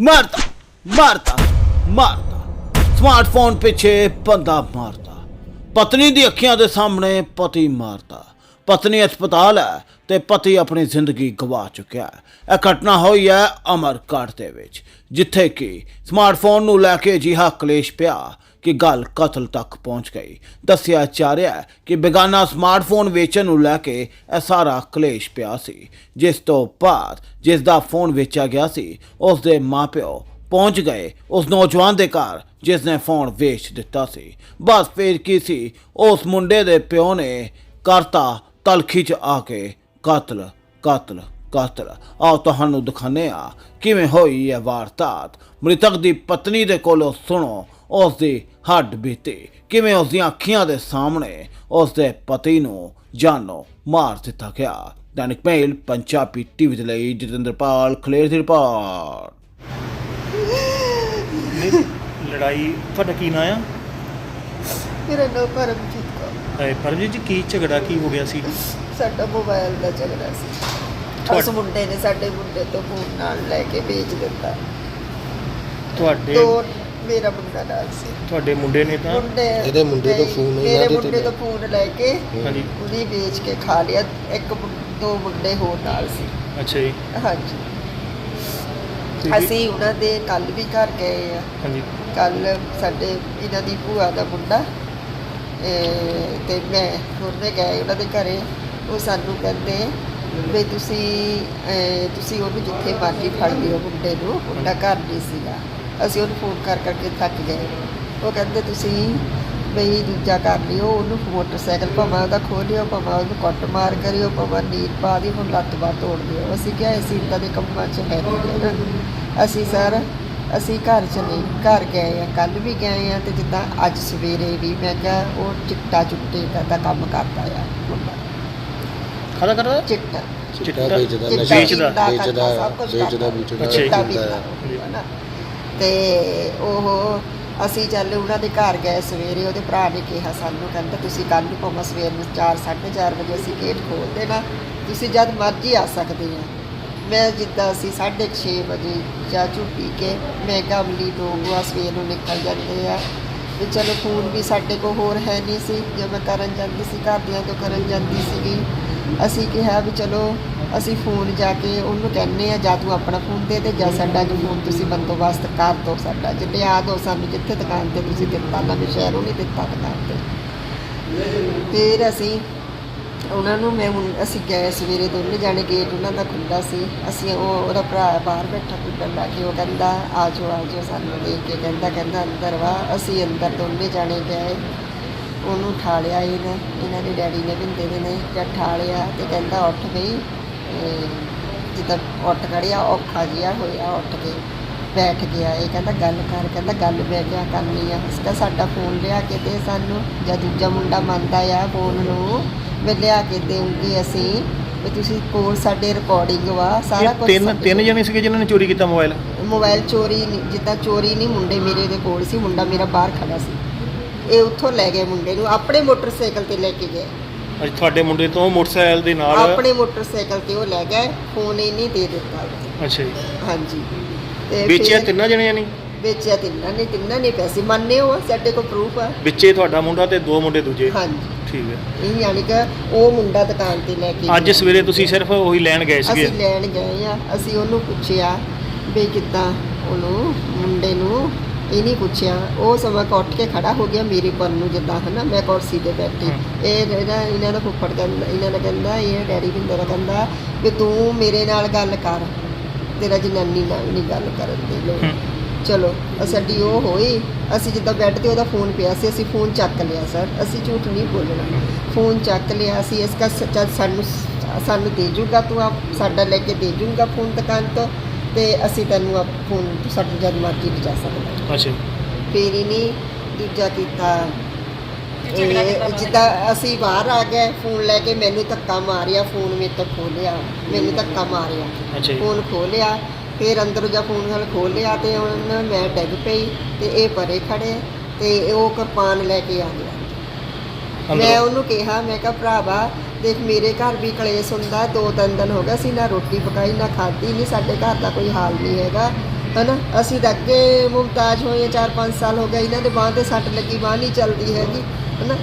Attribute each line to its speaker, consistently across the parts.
Speaker 1: ਮਾਰਦਾ ਮਾਰਤਾ ਮਾਰਤਾ। ਸਮਾਰਟਫੋਨ ਪਿੱਛੇ ਬੰਦਾ ਮਾਰਤਾ। ਪਤਨੀ ਦੀ ਅੱਖੀਆਂ ਦੇ ਸਾਹਮਣੇ ਪਤੀ ਮਾਰਤਾ। ਪਤਨੀ ਹਸਪਤਾਲ ਹੈ ਤੇ ਪਤੀ ਆਪਣੀ ਜ਼ਿੰਦਗੀ ਗਵਾ ਚੁੱਕਿਆ ਹੈ। ਇਹ ਘਟਨਾ ਹੋਈ ਹੈ ਅਮਰਕਟ ਦੇ ਵਿੱਚ, ਜਿੱਥੇ ਕਿ ਸਮਾਰਟਫੋਨ ਨੂੰ ਲੈ ਕੇ ਅਜਿਹਾ ਕਲੇਸ਼ ਪਿਆ। ਕਿ ਗੱਲ ਕਤਲ ਤੱਕ ਪਹੁੰਚ ਗਈ। ਦੱਸਿਆ ਜਾ ਰਿਹਾ ਹੈ ਕਿ ਬੇਗਾਨਾ ਸਮਾਰਟਫੋਨ ਵੇਚਣ ਨੂੰ ਲੈ ਕੇ ਇਹ ਸਾਰਾ ਕਲੇਸ਼ ਪਿਆ ਸੀ। ਜਿਸ ਤੋਂ ਬਾਅਦ ਜਿਸ ਦਾ ਫੋਨ ਵੇਚਿਆ ਗਿਆ ਸੀ ਉਸ ਦੇ ਮਾਪਿਓ ਪਹੁੰਚ ਗਏ ਉਸ ਨੌਜਵਾਨ ਦੇ ਘਰ, ਜਿਸ ਨੇ ਫੋਨ ਵੇਚ ਦਿੱਤਾ ਸੀ। ਬਸ ਫੇਰ ਕੀ ਸੀ, ਉਸ ਮੁੰਡੇ ਦੇ ਪਿਓ ਨੇ ਕਰਤਾ ਤਲਖੀ ਚ ਆ ਕੇ, ਕਤਲ ਕਤਲ ਕਤਲ, ਆਓ ਤੁਹਾਨੂੰ ਦਿਖਾਉਂਦੇ ਆ ਕਿਵੇਂ ਹੋਈ ਇਹ ਵਾਰਦਾਤ। ਮ੍ਰਿਤਕ ਦੀ ਪਤਨੀ ਦੇ ਕੋਲੋਂ ਸੁਣੋ। ਉਸ ਦੀ ਹੱਡ ਬੀਤੀ। ਕਿਵੇਂ ਉਸ ਦੀਆਂ ਅੱਖੀਆਂ ਦੇ ਸਾਹਮਣੇ ਉਸ ਦੇ ਪਤੀ ਨੂੰ ਜਾਨੋਂ ਮਾਰ ਦਿੱਤਾ ਗਿਆ। ਦੈਨਿਕ ਮੇਲ ਪੰਜਾਬੀ ਟੀਵੀ ਦੇ ਲਈ ਜਤਿੰਦਰਪਾਲ ਖਲੇਰ ਦੀ ਰਿਪੋਰਟ।
Speaker 2: ਲੜਾਈ ਤੁਹਾਡਾ ਕੀ ਨਾਂ ਆ?
Speaker 3: ਮੇਰਾ ਨਾਮ ਪਰਮਜੀਤ ਕੌਰ।
Speaker 2: ਅਹ ਪਰਮਜੀਤ ਜੀ ਕੀ ਝਗੜਾ ਕੀ ਹੋ ਗਿਆ ਸੀ?
Speaker 3: ਸਾਡਾ ਮੋਬਾਈਲ ਦਾ ਝਗੜਾ ਸੀ। ਉਸ ਮੁੰਡੇ ਨੇ ਸਾਡੇ ਮੁੰਡੇ ਤੋਂ ਫੋਨ ਨਾਲ ਲੈ ਕੇ ਵੇਚ ਦਿੱਤਾ।
Speaker 2: ਤੁਹਾਡੇ
Speaker 3: ਦੋ ਮੇਰਾ ਮੁੰਡਾ ਨਾਲ ਸੀ।
Speaker 2: ਤੁਹਾਡੇ ਮੁੰਡੇ ਨੇ ਤਾਂ?
Speaker 3: ਮੁੰਡੇ
Speaker 4: ਇਹਦੇ ਮੁੰਡੇ ਤੋਂ
Speaker 3: ਨਹੀਂ,
Speaker 4: ਫੋਨ
Speaker 3: ਮੇਰੇ
Speaker 4: ਇਹਨਾਂ ਦੇ
Speaker 3: ਮੁੰਡੇ
Speaker 4: ਤੇ
Speaker 3: ਤੋਂ ਫੋਨ ਲੈ ਕੇ
Speaker 2: ਹਾਂਜੀ।
Speaker 3: ਉਹਦੀ ਵੇਚ ਕੇ ਖਾ ਲਿਆ। ਇੱਕ ਮੁੰ- ਦੋ ਮੁੰਡੇ ਹੋਰ ਨਾਲ ਸੀ।
Speaker 2: ਅੱਛਾ ਜੀ।
Speaker 3: ਹਾਂਜੀ।
Speaker 2: ਤੇ ਜੀ-
Speaker 3: ਅਸੀਂ ਉਹਨਾਂ ਦੇ ਕੱਲ ਵੀ ਘਰ ਗਏ ਆ।
Speaker 2: ਹਾਂਜੀ।
Speaker 3: ਕੱਲ ਸਾਡੇ ਇਹਨਾਂ ਦੀ ਭੂਆ ਦਾ ਮੁੰਡਾ। ਇਹ ਤੇ ਮੈਂ ਉਹਨੇ ਗਏ ਉਹਨਾਂ ਦੇ ਘਰੇ। ਉਹ ਸਾਨੂੰ ਕਹਿੰਦੇ ਵੀ ਤੁਸੀਂ ਤੁਸੀਂ ਉਹਨੂੰ ਜਿੱਥੇ ਮਰਜ਼ੀ ਫੜ ਲਿਓ ਮੁੰਡੇ ਨੂੰ। ਮੁੰਡਾ ਘਰ ਨਹੀਂ ਸੀਗਾ। ਅਸੀਂ ਉਹਨੂੰ ਫੋਨ ਕਰ ਕਰਕੇ ਥੱਕ ਗਏ। ਉਹ ਕਹਿੰਦੇ ਤੁਸੀਂ ਬਈ ਦੂਜਾ ਕਰ ਲਿਓ ਉਹਨੂੰ ਮੋਟਰਸਾਈਕਲ ਭਾਵੇਂ ਉਹਦਾ ਖੋਹ ਲਿਓ ਭਾਵੇਂ ਉਹਨੂੰ ਕੱਟ ਮਾਰ ਕਰਿਓ ਭਾਵੇਂ ਨੀਰ ਪਾ ਦਿਓ ਹੁਣ ਲੱਤ ਬਾਹ ਤੋੜ ਦਿਓ। ਅਸੀਂ ਕਿਹਾ ਅਸੀਂ ਇੱਦਾਂ ਦੇ ਕੰਮਾਂ 'ਚ ਹੈ ਨਹੀਂ ਅਸੀਂ ਸਰ ਅਸੀਂ ਘਰ ਚਲੇ ਘਰ ਗਏ ਆ ਕੱਲ ਵੀ ਗਏ ਆ ਤੇ ਜਿੱਦਾਂ ਅੱਜ ਸਵੇਰੇ ਵੀ ਮੈਂ ਕਿਹਾ ਉਹ ਚਿੱਟਾ ਚੁੱਟੇ ਦਾ ਦਾ ਕੰਮ ਕਰਦਾ ਆ। ਮੁੰਡਾ
Speaker 2: ਖਾਦਾ ਕਰਦਾ?
Speaker 3: ਚਿੱਟਾ।
Speaker 4: ਚਿੱਟਾ ਵੇਚਦਾ
Speaker 2: ਵੇਚਦਾ।
Speaker 4: ਵੇਚਦਾ। ਵੇਚਦਾ
Speaker 2: ਅੱਛਾ
Speaker 3: ਤੇ ਉਹ ਅਸੀਂ ਚੱਲ ਉਹਨਾਂ ਦੇ ਘਰ ਗਏ ਸਵੇਰੇ, ਉਹਦੇ ਭਰਾ ਨੇ ਕਿਹਾ ਸਾਨੂੰ, ਕਹਿੰਦਾ ਤੁਸੀਂ ਕੱਲ ਨੂੰ ਭਾਵੇਂ ਸਵੇਰ ਨੂੰ 4 4:30 ਵਜੇ ਅਸੀਂ ਗੇਟ ਖੋਲ ਦੇਣਾ, ਤੁਸੀਂ ਜਦ ਮਰਜ਼ੀ ਆ ਸਕਦੇ ਆ ਮੈਂ ਜਿੱਦਾਂ ਅਸੀਂ 6:30 ਵਜੇ ਚਾਹ ਚੂ ਪੀ ਕੇ, ਮੈਂ ਗਮਲੀ ਤੋਂ ਲੋਕ ਸਵੇਰ ਨੂੰ ਨਿਕਲ ਜਾਂਦੇ ਆ। ਵੀ ਚਲੋ ਫੋਨ ਵੀ ਸਾਡੇ ਕੋਲ ਹੋਰ ਹੈ ਨਹੀਂ ਸੀ, ਜੇ ਮੈਂ ਕਰਨ ਜਾਂਦੀ ਸੀ, ਘਰਦਿਆਂ ਤੋਂ ਕਰਨ ਜਾਂਦੀ ਸੀਗੀ। ਅਸੀਂ ਕਿਹਾ ਵੀ ਚਲੋ, ਅਸੀਂ ਫੋਨ ਜਾ ਕੇ ਉਹਨੂੰ ਕਹਿੰਨੇ ਆ, ਜਾਂ ਤੂੰ ਆਪਣਾ ਫੋਨ ਦੇ ਦੇ, ਜਾਂ ਸਾਡਾ ਜੋ ਫੋਨ ਤੁਸੀਂ ਬੰਦੋਬਸਤ ਕਰ ਦਿਓ ਸਾਡਾ, ਜੇ ਲਿਆ ਦਿਓ ਸਾਨੂੰ ਜਿੱਥੇ ਦੁਕਾਨ ਤੇ ਤੁਸੀਂ ਦਿੱਤਾ ਨਵੇਂ ਸ਼ਹਿਰੋਂ ਨਹੀਂ ਦਿੱਤਾ ਦੁਕਾਨ ਤੇ। ਫਿਰ ਅਸੀਂ ਉਹਨਾਂ ਨੂੰ, ਮੈਂ ਹੁਣ ਅਸੀਂ ਗਏ ਸਵੇਰੇ ਦੋਨੇ ਜਾਣੇ ਗੇਟ ਉਹਨਾਂ ਦਾ ਖੁੱਲ੍ਹਾ ਸੀ। ਅਸੀਂ ਉਹ, ਉਹਦਾ ਭਰਾ ਬਾਹਰ ਬੈਠਾ ਕੁੱਟਣ ਲਾ ਕੇ ਉਹ ਕਹਿੰਦਾ, ਆ ਜਾਓ ਆ ਜਾਓ, ਸਾਨੂੰ ਦੇਖ ਕੇ ਕਹਿੰਦਾ ਕਹਿੰਦਾ ਅੰਦਰ ਵਾ। ਅਸੀਂ ਅੰਦਰ ਦੋਨੇ ਜਾਣੇ ਗਏ। ਉਹਨੂੰ ਠਾ ਲਿਆ ਇਹਨੇ। ਇਹਨਾਂ ਦੇ ਡੈਡੀ ਨੇ ਬਿੰਦੇ ਦੇ ਨੇ ਜਦ ਠਾ ਲਿਆ ਤੇ ਕਹਿੰਦਾ ਉੱਠ ਗਈ। ਜਿੱਦਾਂ ਉੱਠ ਖੜਿਆ ਔਖਾ ਜਿਹਾ ਹੋਇਆ ਉੱਠ ਕੇ। ਬੈਠ ਗਿਆ ਇਹ ਕਹਿੰਦਾ ਗੱਲ ਕਰ ਕਹਿੰਦਾ ਗੱਲ ਮੈਂ ਕਿਆ ਕਰਨੀ ਆ। ਇਸਦਾ ਸਾਡਾ ਫੋਨ ਲਿਆ ਕੇ ਦੇ ਸਾਨੂੰ। ਜਾਂ ਦੂਜਾ ਮੁੰਡਾ ਮੰਨਦਾ ਆ ਫੋਨ ਨੂੰ ਮੈਂ ਲਿਆ ਕੇ ਦੇਉਂਗੀ ਅਸੀਂ। ਵੀ ਤੁਸੀਂ ਕੋਲ ਸਾਡੇ ਰਿਕਾਰਡਿੰਗ ਵਾ ਸਾਰਾ ਕੁਝ
Speaker 2: ਤਿੰਨ ਤਿੰਨ ਜਣੇ ਸੀਗੇ ਜਿਨ੍ਹਾਂ ਨੇ ਚੋਰੀ ਕੀਤਾ ਮੋਬਾਈਲ
Speaker 3: ਮੋਬਾਈਲ ਚੋਰੀ ਨਹੀਂ ਜਿੱਦਾਂ ਚੋਰੀ ਨਹੀਂ ਮੁੰਡੇ ਮੇਰੇ ਦੇ ਕੋਲ ਸੀ ਮੁੰਡਾ ਮੇਰਾ ਬਾਹਰ ਖੜਾ ਸੀ। ਇਹ ਉੱਥੋਂ ਲੈ ਗਏ ਮੁੰਡੇ ਨੂੰ ਆਪਣੇ ਮੋਟਰਸਾਈਕਲ ਤੇ ਲੈ ਕੇ ਗਏ।
Speaker 2: ਅੱਜ ਤੁਹਾਡੇ ਮੁੰਡੇ ਤੋਂ ਮੋਟਰਸਾਈਕਲ ਦੇ ਨਾਲ
Speaker 3: ਆਪਣੇ ਮੋਟਰਸਾਈਕਲ ਤੇ ਉਹ ਲੈ ਗਏ ਫੋਨ ਹੀ ਨਹੀਂ ਦੇ ਦਿੱਤਾ।
Speaker 2: ਅੱਛਾ ਜੀ।
Speaker 3: ਹਾਂਜੀ। ਤੇ
Speaker 2: ਵੇਚਿਆ
Speaker 3: ਫਿਰ-
Speaker 2: ਤਿੰਨਾਂ ਜਣਿਆਂ ਨੇ?
Speaker 3: ਵੇਚਿਆ ਤਿੰਨਾਂ ਨੇ ਤਿੰਨਾਂ ਨੇ ਪੈਸੇ ਮੰਨੇ ਹੋ ਸਾਡੇ ਕੋਲ ਪ੍ਰੂਫ ਆ।
Speaker 2: ਵਿੱਚੇ ਤੁਹਾਡਾ ਮੁੰਡਾ ਤੇ ਦੋ ਮੁੰਡੇ ਦੂਜੇ?
Speaker 3: ਹਾਂਜੀ।
Speaker 2: ਠੀਕ ਹੈ।
Speaker 3: ਇਹ ਯਾਨੀ ਕਿ ਉਹ ਮੁੰਡਾ ਦੁਕਾਨ ਤੇ ਲੈ ਕੇ
Speaker 2: ਅੱਜ
Speaker 3: ਗਿਆ।
Speaker 2: ਸਵੇਰੇ ਤੁਸੀਂ ਸਿਰਫ ਉਹੀ ਲੈਣ ਗਏ ਸੀਗੇ?
Speaker 3: ਅਸੀਂ ਲੈਣ ਗਏ ਆ ਅਸੀਂ ਉਹਨੂੰ ਪੁੱਛਿਆ ਵੀ ਕਿੱਦਾਂ ਉਹਨੂੰ ਮੁੰਡੇ ਨੂੰ ਇਹ ਨਹੀਂ ਪੁੱਛਿਆ। ਉਹ ਸਮਾਂ ਕੁ ਉੱਠ ਕੇ ਖੜਾ ਹੋ ਗਿਆ ਮੇਰੇ ਪਰ ਨੂੰ ਜਿੱਦਾਂ ਹਨਾ ਮੈਂ ਕੁਰਸੀ ਤੇ ਬੈਠੀ। ਇਹ ਇਹਦਾ ਇਹਨਾਂ ਦਾ ਫੁੱਫੜ ਕਹਿੰਦਾ ਇਹਨਾਂ ਦਾ ਕਹਿੰਦਾ ਇਹ ਡੈਡੀ ਬਿੰਦਰ ਦਾ ਕਹਿੰਦਾ ਵੀ ਤੂੰ ਮੇਰੇ ਨਾਲ ਗੱਲ ਕਰ। ਤੇਰਾ ਜਨਾਨੀ ਨਾਲ ਨਹੀਂ ਗੱਲ ਕਰਨ ਦੀ
Speaker 2: ਹਮ।
Speaker 3: ਚਲੋ ਸਾਡੀ ਉਹ ਹੋਈ। ਅਸੀਂ ਜਿੱਦਾਂ ਬੈੱਡ ਤੇ ਉਹਦਾ ਫੋਨ ਪਿਆ ਸੀ ਅਸੀਂ ਫੋਨ ਚੱਕ ਲਿਆ ਸਰ। ਅਸੀਂ ਝੂਠ ਨਹੀਂ ਬੋਲਣਾ। ਫੋਨ ਚੱਕ ਲਿਆ ਸੀ ਇਸ ਕਾ ਸੱਚਾ ਸਾਨੂੰ ਸਾਨੂੰ ਦੇ ਜੂਗਾ ਤੂੰ ਆਪ ਸਾਡਾ ਲੈ ਕੇ ਦੇ ਜੂਗਾ ਫੋਨ ਦੁਕਾਨ ਤੋਂ। ਤੇ ਅਸੀਂ ਤੈਨੂੰ ਆਪ ਫੋਨ ਸਾਡਾ ਜਦ ਮਰਜ਼ੀ ਲਿਜਾ ਸਕਦੇ
Speaker 2: ਅੱਛਾ।
Speaker 3: ਫੇਰ ਹੀ ਨਹੀਂ ਦੂਜਾ ਕੀਤਾ ਇਹ ਜਿੱਦਾਂ ਅਸੀਂ ਬਾਹਰ ਆ ਗਏ ਫੋਨ ਲੈ ਕੇ ਮੈਨੂੰ ਧੱਕਾ ਮਾਰਿਆ ਫੋਨ ਮੇਰੇ ਤੋਂ ਖੋਲਿਆ ਮੈਨੂੰ ਧੱਕਾ ਮਾਰਿਆ।
Speaker 2: ਅੱਛਾ ਜੀ।
Speaker 3: ਫੋਨ ਖੋਲਿਆ ਫਿਰ ਅੰਦਰ ਜਾ ਫੋਨ ਨਾਲ ਖੋਲਿਆ ਤੇ ਉਹਨਾਂ ਮੈਂ ਡਿੱਗ ਪਈ ਤੇ ਇਹ ਪਰੇ ਖੜੇ ਤੇ ਉਹ ਕਿਰਪਾਨ ਲੈ ਕੇ ਆ ਗਿਆ। ਮੈਂ
Speaker 2: ਅੰਦਰ
Speaker 3: ਉਹਨੂੰ ਕਿਹਾ ਮੈਂ ਕਿਹਾ ਭਰਾਵਾ ਦੇਖ ਮੇਰੇ ਘਰ ਵੀ ਕਲੇਸ਼ ਹੁੰਦਾ ਦੋ ਤਿੰਨ ਦਿਨ ਹੋ ਗਏ ਸੀ ਨਾ ਰੋਟੀ ਪਕਾਈ ਨਾ ਖਾਧੀ ਨਹੀਂ ਸਾਡੇ ਘਰ ਦਾ ਕੋਈ ਹਾਲ ਨਹੀਂ ਹੈਗਾ ਹਨਾ? ਅਸੀਂ ਤਾਂ ਅੱਗੇ ਮੁਮਤਾਜ ਹੋਏ 4-5 ਸਾਲ ਹੋ ਗਏ ਇਹਨਾਂ ਦੇ ਬਾਂਹ ਤੇ ਸੱਟ ਲੱਗੀ ਬਾਂਹ ਨਹੀਂ ਚੱਲਦੀ ਹੈਗੀ ਹਨਾ?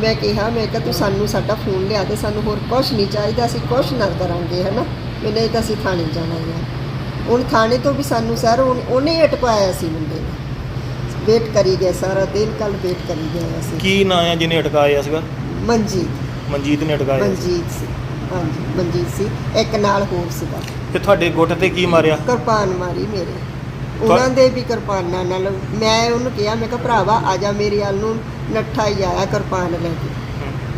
Speaker 3: ਮੈਂ ਕਿਹਾ ਮੈਂ ਕਿਹਾ ਤੂੰ ਸਾਨੂੰ ਸਾਡਾ ਫੋਨ ਲਿਆ ਦੇ ਸਾਨੂੰ ਹੋਰ ਕੁਝ ਨਹੀਂ ਚਾਹੀਦਾ ਅਸੀਂ ਕੁਝ ਨਾ ਕਰਾਂਗੇ ਹਨਾ? ਨਹੀਂ ਤਾਂ ਅਸੀਂ ਥਾਣੇ ਜਾਣਾ ਹੈ ਹੁਣ ਥਾਣੇ ਤੋਂ ਵੀ ਸਾਨੂੰ ਸਰ ਉਹਨ- ਹੀ ਅਟਕਾਇਆ ਸੀ ਮੁੰਡੇ ਨੇ। ਵੇਟ ਕਰੀ ਗਏ ਸਾਰਾ ਦਿਨ ਕੱਲ ਵੇਟ ਕਰੀ ਗਏ ਅਸੀਂ
Speaker 2: ਕੀ ਨਾਂ ਆ ਜਿਹਨੇ ਅਟਕਾਇਆ ਸੀਗਾ?
Speaker 3: ਮਨਜੀਤ।
Speaker 2: ਮਨਜੀਤ ਨੇ ਅਟਕਾਇਆ
Speaker 3: ਮਨਜੀਤ ਸੀ। ਹਾਂਜੀ ਮਨਜੀਤ ਸੀ। ਇੱਕ ਨਾਲ ਹੋਰ ਸੀਗਾ।
Speaker 2: ਤੇ ਤੁਹਾਡੇ ਗੁੱਟ ਤੇ ਕੀ ਮਾਰਿਆ?
Speaker 3: ਕਿਰਪਾਨ ਮਾਰੀ ਮੇਰੇ। ਉਹਨਾਂ ਦੇ ਵੀ ਕਿਰਪਾਨਾਂ ਨਾਲ ਮੈਂ ਉਹਨੂੰ ਕਿਹਾ ਮੈਂ ਕਿਹਾ ਭਰਾਵਾ ਆ ਜਾ ਮੇਰੇ ਵੱਲ ਨੂੰ ਨੱਠਾ ਹੀ ਆਇਆ ਕਿਰਪਾਨ ਲੈ ਕੇ।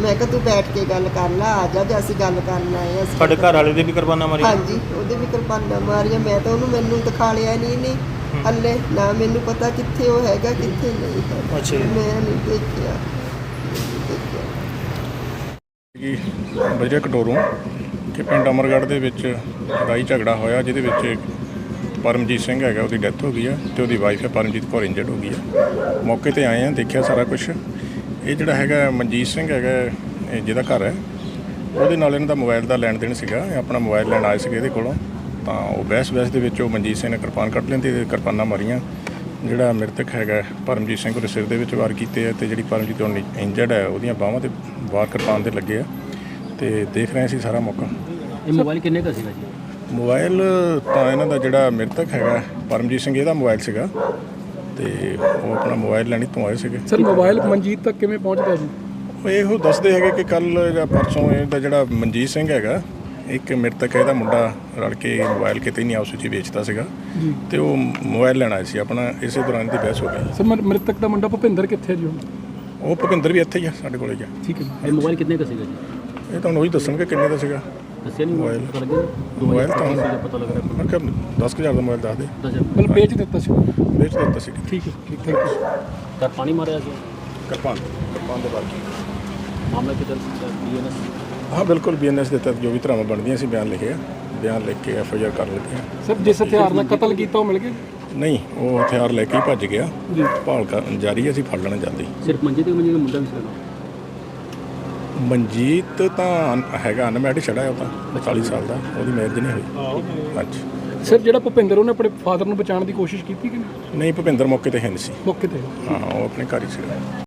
Speaker 3: ਮੈਂ ਕਿਹਾ ਤੂੰ ਬੈਠ ਕੇ ਗੱਲ ਕਰ ਲੈ ਆ ਜਾ ਜੇ ਅਸੀਂ ਗੱਲ ਕਰਨ ਆਏ ਅਸੀਂ
Speaker 2: ਤੁਹਾਡੇ ਘਰ ਵਾਲੇ ਦੇ ਵੀ ਕੁਰਬਾਨਾ ਮਾਰੀ
Speaker 3: ਹਾਂਜੀ ਉਹਦੇ ਵੀ ਕਿਰਪਾਨਾਂ ਮਾਰੀਆਂ। ਮੈਂ ਤਾਂ ਉਹਨੂੰ ਮੈਨੂੰ ਦਿਖਾ ਲਿਆ ਨਹੀਂ ਨਹੀਂ ਹੱਲੇ ਨਾ ਮੈਨੂੰ ਪਤਾ ਕਿੱਥੇ ਉਹ ਹੈਗਾ ਕਿੱਥੇ ਨਹੀਂ
Speaker 2: ਅੱਛਾ।
Speaker 3: ਮੈਂ ਨਹੀਂ ਦੇਖਿਆ।
Speaker 4: ਕਿ ਵਜ੍ਹਾ ਕਟੋਰੋਂ ਕਿ ਪਿੰਡ ਅਮਰਗੜ੍ਹ ਦੇ ਵਿੱਚ ਲੜਾਈ ਝਗੜਾ ਹੋਇਆ, ਜਿਹਦੇ ਵਿੱਚ ਪਰਮਜੀਤ ਸਿੰਘ ਹੈਗਾ, ਉਹਦੀ ਡੈਥ ਹੋ ਗਈ ਆ ਤੇ ਉਹਦੀ ਵਾਈਫ ਹੈ ਪਰਮਜੀਤ ਕੌਰ ਇੰਜਰਡ ਹੋ ਗਈ ਆ। ਮੌਕੇ ਤੇ ਆਏ ਆ, ਦੇਖਿਆ ਸਾਰਾ ਕੁਝ ਇਹ ਜਿਹੜਾ ਹੈਗਾ ਮਨਜੀਤ ਸਿੰਘ ਹੈਗਾ ਇਹ ਜਿਹਦਾ ਘਰ ਹੈ। ਉਹਦੇ ਨਾਲ ਇਹਨਾਂ ਦਾ ਮੋਬਾਈਲ ਦਾ ਲੈਣ ਦੇਣ ਸੀਗਾ, ਇਹ ਆਪਣਾ ਮੋਬਾਈਲ ਲੈਣ ਆਏ ਸੀਗੇ ਇਹਦੇ ਕੋਲੋਂ। ਤਾਂ ਉਹ ਬਹਿਸ ਬਹਿਸ ਦੇ ਵਿੱਚ ਉਹ ਮਨਜੀਤ ਸਿੰਘ ਨੇ ਕਿਰਪਾਨ ਕੱਢ ਲੈਂਦੀ ਤੇ ਕਿਰਪਾਨਾਂ ਮਾਰੀਆਂ। ਜਿਹੜਾ ਮ੍ਰਿਤਕ ਹੈਗਾ ਪਰਮਜੀਤ ਸਿੰਘ ਉਹਦੇ ਸਿਰ ਦੇ ਵਿੱਚ ਵਾਰ ਕੀਤੇ ਆ ਤੇ ਜਿਹੜੀ ਪਰਮਜੀਤ ਹੁਣ ਇੰਜਰਡ ਹੈ, ਉਹਦੀਆਂ ਬਾਹਾਂ ਤੇ ਵਾਰ ਕਿਰਪਾਨ ਦੇ ਲੱਗੇ ਆ ਤੇ ਦੇਖ ਰਹੇ ਸੀ ਸਾਰਾ ਮੌਕਾ।
Speaker 5: ਇਹ ਮੋਬਾਈਲ ਕਿੰਨੇ ਦਾ ਸੀਗਾ ਜੀ?
Speaker 4: ਮੋਬਾਈਲ ਤਾਂ ਇਹਨਾਂ ਦਾ ਜਿਹੜਾ ਮ੍ਰਿਤਕ ਹੈਗਾ ਪਰਮਜੀਤ ਸਿੰਘ ਇਹਦਾ ਮੋਬਾਈਲ ਸੀਗਾ ਤੇ ਉਹ ਆਪਣਾ ਮੋਬਾਈਲ ਲੈਣੀ ਤੋਂ ਆਏ ਸੀਗੇ।
Speaker 6: ਸਰ ਮੋਬਾਈਲ ਮਨਜੀਤ ਤੱਕ ਕਿਵੇਂ ਪਹੁੰਚਦਾ ਜੀ?
Speaker 4: ਉਹ ਇਹੋ ਦੱਸਦੇ ਹੈਗੇ ਕਿ ਕੱਲ ਜਾਂ ਪਰਸੋਂ ਇਹਦਾ ਜਿਹੜਾ ਮਨਜੀਤ ਸਿੰਘ ਹੈਗਾ ਇੱਕ ਮ੍ਰਿਤਕ ਹੈ ਇਹਦਾ ਮੁੰਡਾ ਰਲ ਕੇ ਮੋਬਾਈਲ ਕਿਤੇ ਨਹੀਂ ਆਪਸ ਵਿੱਚ ਹੀ ਵੇਚਦਾ ਸੀਗਾ
Speaker 6: ਜੀ।
Speaker 4: ਤੇ ਉਹ ਮੋਬਾਈਲ ਲੈਣ ਆਏ ਸੀ ਆਪਣਾ ਇਸੇ ਦੌਰਾਨ ਦੀ ਬਹਿਸ ਹੋ ਗਈ।
Speaker 6: ਸਰ ਮਰ- ਮ੍ਰਿਤਕ ਦਾ ਮੁੰਡਾ ਭੁਪਿੰਦਰ ਕਿੱਥੇ ਹੈ ਜੀ ਹੁਣ?
Speaker 4: ਉਹ ਭੁਪਿੰਦਰ ਵੀ ਇੱਥੇ ਹੀ ਆ ਸਾਡੇ ਕੋਲੇ ਹੀ ਆ।
Speaker 6: ਠੀਕ ਹੈ ਜੀ।
Speaker 5: ਇਹ ਮੋਬਾਈਲ ਕਿੰਨੇ ਦਾ ਸੀਗਾ ਜੀ?
Speaker 4: ਇਹ ਤੁਹਾਨੂੰ ਉਹੀ ਦੱਸਣਗੇ ਕਿੰਨੇ ਦਾ ਸੀਗਾ।
Speaker 5: ਦੱਸਿਆ ਨਹੀਂ
Speaker 4: ਮੋਬਾਈਲ।
Speaker 5: ਪਤਾ ਲੱਗਿਆ
Speaker 4: ਮੋਬਾਈਲ
Speaker 5: ਹਜ਼ਾਰ
Speaker 4: ਤਾਂ
Speaker 5: ਪੱਚੀ ਸੀਗਾ, ਪਤਾ ਲੱਗ ਰਿਹਾ
Speaker 4: ਮੈਂ ਕਿਹਾ 10000 ਦਾ ਮੋਬਾਈਲ ਦੱਸ ਦੇ।
Speaker 5: ਦਸ ਹਜ਼ਾਰ।
Speaker 6: ਮਤਲਬ ਵੇਚ ਦਿੱਤਾ ਸੀ।
Speaker 4: ਵੇਚ ਦਿੱਤਾ ਸੀ।
Speaker 6: ਠੀਕ ਹੈ ਠੀਕ ਥੈਂਕ ਯੂ
Speaker 5: ਤਾਂ ਪਾਣੀ ਮਾਰਿਆ ਸੀ?
Speaker 4: ਕਿਰਪਾਨ ਕਿਰਪਾਨ ਦੇ ਬਾਰੇ
Speaker 5: ਮਾਮਲਾ ਕਿਧਰ ਬੀਐਨਐਸ
Speaker 4: ਹਾਂ ਬਿਲਕੁਲ ਬੀਐਨਐਸ ਦੇ ਤਹਿਤ ਜੋ ਵੀ ਧਰਾਵਾਂ ਬਣਦੀਆਂ ਸੀ ਬਿਆਨ ਲਿਖੇ ਆ। ਬਿਆਨ ਲਿਖ ਕੇ ਐਫਆਈਆਰ ਕਰ ਲਿੱਤੀ ਆ।
Speaker 6: ਸਰ ਜਿਸ ਹਥਿਆਰ ਨਾਲ ਕਤਲ ਕੀਤਾ ਉਹ ਮਿਲ ਗਿਆ?
Speaker 4: ਨਹੀਂ ਉਹ ਹਥਿਆਰ ਲੈ ਕੇ ਹੀ ਭੱਜ ਗਿਆ।
Speaker 6: ਜੀ।
Speaker 4: ਭਾਲ ਕਰ- ਜਾਰੀ ਹੈ, ਅਸੀਂ ਫੜ ਲੈਣਾ ਜਲਦੀ
Speaker 5: ਸਿਰਫ ਮੰਜੇ ਤੇ ਮੰਜੇ ਦਾ ਮੁੰਡਾ ਵੀ ਸੀਗਾ?
Speaker 4: ਮਨਜੀਤ ਤਾਂ ਅਨ- ਹੈਗਾ ਅਨਮੈਰਿਡ ਛੜਾ ਹੈ ਉਹ ਤਾਂ 40 ਸਾਲ ਦਾ ਉਹਦੀ ਮੈਰਿਜ ਨਹੀਂ ਹੋਈ। ਅੱਛਾ
Speaker 6: ਸਰ ਜਿਹੜਾ ਭੁਪਿੰਦਰ ਉਹਨੇ ਆਪਣੇ ਫਾਦਰ ਨੂੰ ਬਚਾਉਣ ਦੀ ਕੋਸ਼ਿਸ਼ ਕੀਤੀ ਕਿ ਨਹੀਂ?
Speaker 4: ਨਹੀਂ ਭੁਪਿੰਦਰ ਮੌਕੇ ਤੇ ਹੈ ਨਹੀਂ ਸੀ।
Speaker 6: ਮੌਕੇ ਤੇ।
Speaker 4: ਹਾਂ ਉਹ ਆਪਣੇ ਘਰ ਹੀ ਸੀਗਾ।